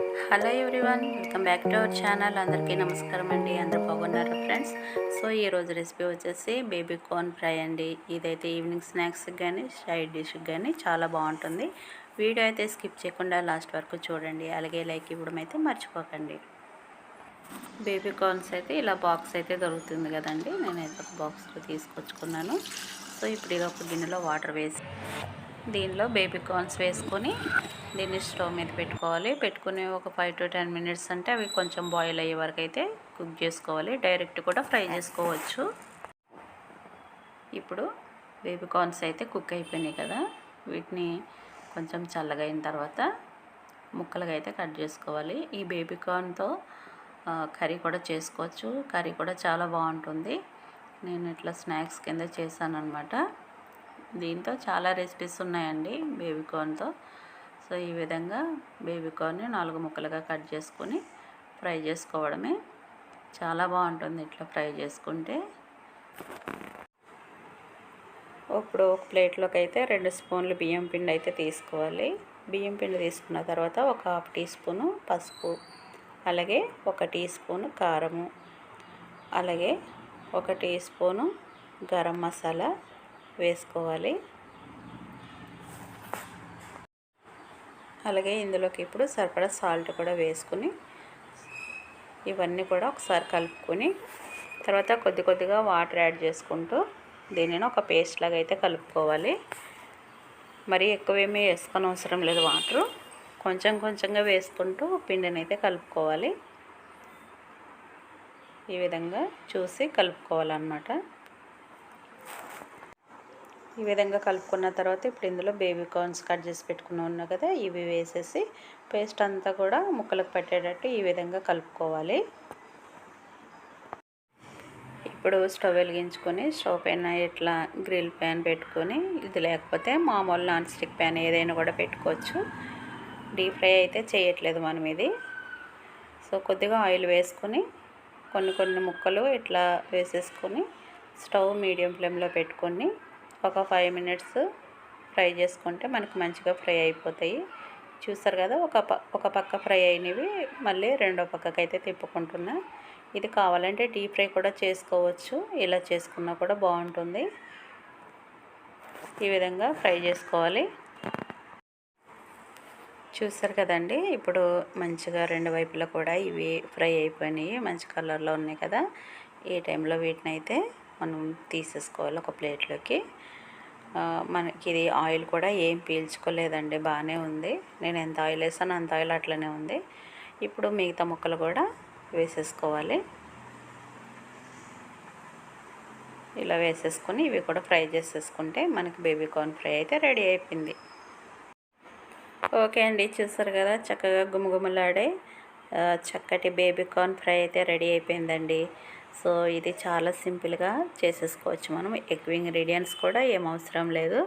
Hello everyone welcome back to our channel. అందరికీ నమస్కారం అండి. అందరు బాగున్నారు ఫ్రెండ్స్? సో ఈరోజు రెసిపీ వచ్చేసి బేబీ కార్న్ ఫ్రై అండి. ఇదైతే ఈవినింగ్ స్నాక్స్కి కానీ సైడ్ డిష్కి కానీ చాలా బాగుంటుంది. వీడియో అయితే స్కిప్ చేయకుండా లాస్ట్ వరకు చూడండి. అలాగే లైక్ ఇవ్వడం అయితే మర్చిపోకండి. బేబీ కార్న్స్ అయితే ఇలా బాక్స్ అయితే దొరుకుతుంది కదండి. నేనైతే ఒక బాక్స్లో తీసుకొచ్చుకున్నాను. సో ఇప్పుడు ఇది ఒక గిన్నెలో వాటర్ వేసి దీనిలో బేబీ కార్న్స్ వేసుకొని దీన్ని స్టవ్ మీద పెట్టుకోవాలి. పెట్టుకుని ఒక ఫైవ్ టు టెన్ మినిట్స్ అంటే అవి కొంచెం బాయిల్ అయ్యే వరకు అయితే కుక్ చేసుకోవాలి. డైరెక్ట్ కూడా ఫ్రై చేసుకోవచ్చు. ఇప్పుడు బేబీ కార్న్స్ అయితే కుక్ అయిపోయినాయి కదా. వీటిని కొంచెం చల్లగా అయిన తర్వాత ముక్కలుగా అయితే కట్ చేసుకోవాలి. ఈ బేబీ కార్న్తో కర్రీ కూడా చేసుకోవచ్చు. కర్రీ కూడా చాలా బాగుంటుంది. నేను ఇట్లా స్నాక్స్ కింద చేశాను అనమాట దీంతో చాలా రెసిపీస్ ఉన్నాయండి బేబీ కార్న్తో సో ఈ విధంగా బేబీ కార్న్ని నాలుగు ముక్కలుగా కట్ చేసుకొని ఫ్రై చేసుకోవడమే. చాలా బాగుంటుంది ఇట్లా ఫ్రై చేసుకుంటే. ఇప్పుడు ఒక ప్లేట్లోకి అయితే రెండు స్పూన్లు బియ్యం పిండి అయితే తీసుకోవాలి. బియ్యం పిండి తీసుకున్న తర్వాత ఒక హాఫ్ టీ స్పూను పసుపు అలాగే ఒక టీ స్పూను కారము అలాగే ఒక టీ స్పూను గరం మసాలా వేసుకోవాలి. అలాగే ఇందులోకి ఇప్పుడు సరిపడా సాల్ట్ కూడా వేసుకుని ఇవన్నీ కూడా ఒకసారి కలుపుకొని తర్వాత కొద్ది కొద్దిగా వాటర్ యాడ్ చేసుకుంటూ దీనిని ఒక పేస్ట్ లాగా అయితే కలుపుకోవాలి. మరి ఎక్కువేమీ వేసుకొని అవసరం లేదు వాటరు కొంచెం కొంచెంగా వేసుకుంటూ పిండిని అయితే కలుపుకోవాలి. ఈ విధంగా చూసి కలుపుకోవాలన్నమాట. ఈ విధంగా కలుపుకున్న తర్వాత ఇప్పుడు ఇందులో బేబీ కార్న్స్ కట్ చేసి పెట్టుకున్న ఉన్నా కదా ఇవి వేసేసి పేస్ట్ అంతా కూడా ముక్కలకు పెట్టేటట్టు ఈ విధంగా కలుపుకోవాలి. ఇప్పుడు స్టవ్ వెలిగించుకొని స్టవ్ పైన ఇట్లా గ్రిల్ ప్యాన్ పెట్టుకొని ఇది లేకపోతే మామూలు నాన్ స్టిక్ ప్యాన్ ఏదైనా కూడా పెట్టుకోవచ్చు. డీప్ ఫ్రై అయితే చేయట్లేదు మనం ఇది. సో కొద్దిగా ఆయిల్ వేసుకొని కొన్ని కొన్ని ముక్కలు ఇట్లా వేసేసుకొని స్టవ్ మీడియం ఫ్లేమ్లో పెట్టుకొని ఒక ఫైవ్ మినిట్స్ ఫ్రై చేసుకుంటే మనకు మంచిగా ఫ్రై అయిపోతాయి. చూస్తారు కదా ఒక ఒక పక్క ఫ్రై అయినవి మళ్ళీ రెండో పక్కకైతే తిప్పుకుంటున్నా. ఇది కావాలంటే డీప్ ఫ్రై కూడా చేసుకోవచ్చు. ఇలా చేసుకున్నా కూడా బాగుంటుంది. ఈ విధంగా ఫ్రై చేసుకోవాలి. చూస్తారు కదండి ఇప్పుడు మంచిగా రెండు వైపులా కూడా ఇవి ఫ్రై అయిపోయినాయి. మంచి కలర్లో ఉన్నాయి కదా ఈ టైంలో వీటిని అయితే మనం తీసేసుకోవాలి ఒక ప్లేట్లోకి. మనకి ఇది ఆయిల్ కూడా ఏం పీల్చుకోలేదండి బాగానే ఉంది. నేను ఎంత ఆయిల్ వేసానో అంత ఆయిల్ అట్లనే ఉంది. ఇప్పుడు మిగతా ముక్కలు కూడా వేసేసుకోవాలి. ఇలా వేసేసుకొని ఇవి కూడా ఫ్రై చేసేసుకుంటే మనకి బేబీ కార్న్ ఫ్రై అయితే రెడీ అయిపోయింది. ఓకే అండి చూసారు కదా చక్కగా గుమగుమలాడే చక్కటి బేబీ కార్న్ ఫ్రై అయితే రెడీ అయిపోయిందండి. సో ఇది చాలా సింపుల్గా చేసేసుకోవచ్చు మనం. ఎక్కువ ఇంగ్రీడియంట్స్ కూడా ఏం అవసరం లేదు.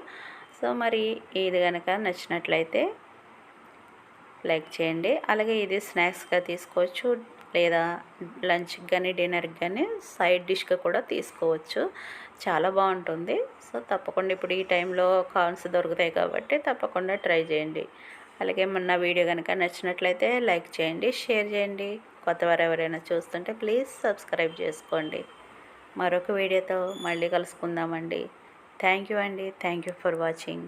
సో మరి ఇది కనుక నచ్చినట్లయితే లైక్ చేయండి. అలాగే ఇది స్నాక్స్గా తీసుకోవచ్చు లేదా లంచ్కి కానీ డిన్నర్కి కానీ సైడ్ డిష్గా కూడా తీసుకోవచ్చు. చాలా బాగుంటుంది. సో తప్పకుండా ఇప్పుడు ఈ టైంలో కార్న్స్ దొరుకుతాయి కాబట్టి తప్పకుండా ట్రై చేయండి. అలాగే మొన్న వీడియో కనుక నచ్చినట్లయితే లైక్ చేయండి షేర్ చేయండి. కొత్తవారు ఎవరైనా చూస్తుంటే ప్లీజ్ సబ్స్క్రైబ్ చేసుకోండి. మరొక వీడియోతో మళ్ళీ కలుసుకుందామండి. థ్యాంక్ యూ అండి. Thank you for watching.